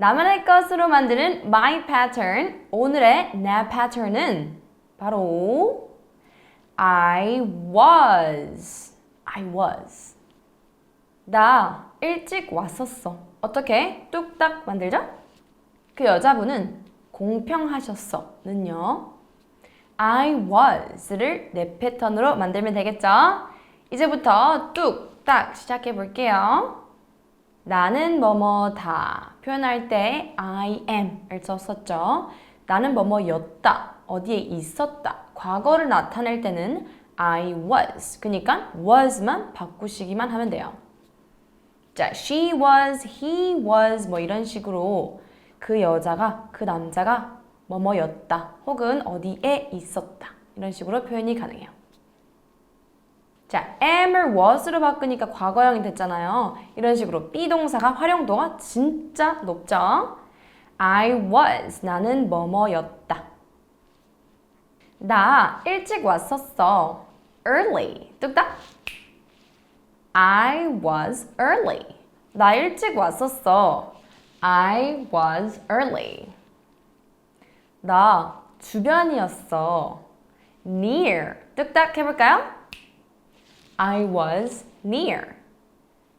나만의 것으로 만드는 my pattern. 오늘의 내 pattern은 바로 I was. I was. 나 일찍 왔었어. 어떻게? 뚝딱 만들자. 그 여자분은 공평하셨어. 는요. I was를 내 패턴으로 만들면 되겠죠? 이제부터 뚝딱 시작해 볼게요. 나는 뭐뭐다 표현할 때 I am을 썼었죠. 나는 뭐뭐였다, 어디에 있었다, 과거를 나타낼 때는 I was. 그러니까 was만 바꾸시기만 하면 돼요. 자, she was, he was 뭐 이런 식으로 그 여자가, 그 남자가 뭐뭐였다 혹은 어디에 있었다 이런 식으로 표현이 가능해요. 자, am을 was로 바꾸니까 과거형이 됐잖아요. 이런 식으로 비동사가 활용도가 진짜 높죠. I was 나는 뭐뭐였다. 나 일찍 왔었어. early 뚝딱. I was early. 나 일찍 왔었어. I was early. 나 주변이었어. near 뚝딱 해볼까요? I was near.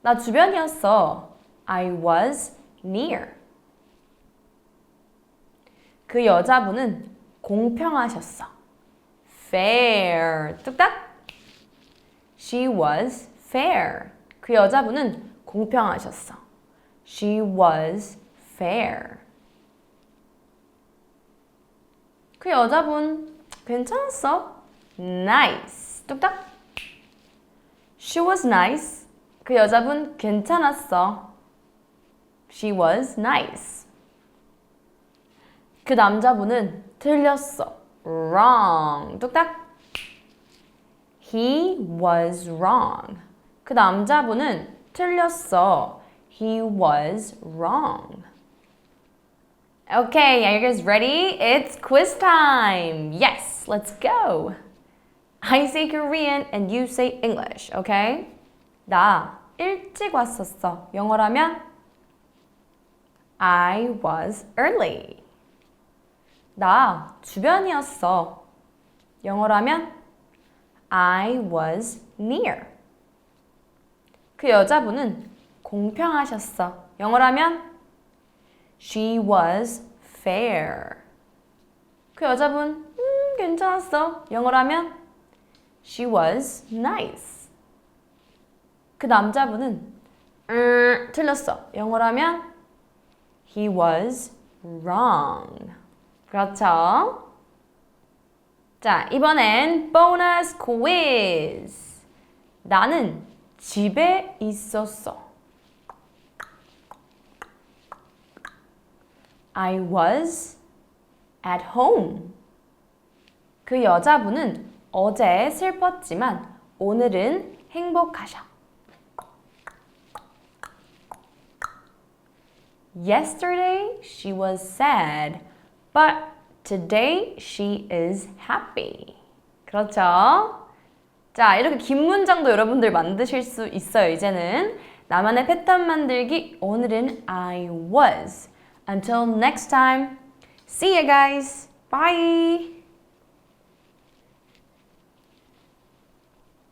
나 주변이었어. I was near. 그 여자분은 공평하셨어. fair. 뚝딱. She was fair. 그 여자분은 공평하셨어. She was fair. 그 여자분 괜찮았어. nice. 뚝딱. She was nice. 그 여자분 괜찮았어. She was nice. 그 남자분은 틀렸어. wrong. 뚝딱. He was wrong. 그 남자분은 틀렸어. He was wrong. Okay, are you guys ready? It's quiz time. Yes, let's go. I say Korean and you say English, okay? 나 일찍 왔었어. 영어라면 I was early. 나 주변이었어. 영어라면 I was near. 그 여자분은 공평하셨어. 영어라면 She was fair. 그 여자분 음, 괜찮았어. 영어라면 She was nice. 그 남자분은 음, 틀렸어. 영어라면 He was wrong. 그렇죠? 자, 이번엔 보너스 퀴즈. 나는 집에 있었어. I was at home. 그 여자분은 어제 슬펐지만 오늘은 행복하셔. Yesterday she was sad, but today she is happy. 그렇죠? 자, 이렇게 긴 문장도 여러분들 만드실 수 있어요, 이제는. 나만의 패턴 만들기. 오늘은 I was. Until next time. See you guys. Bye.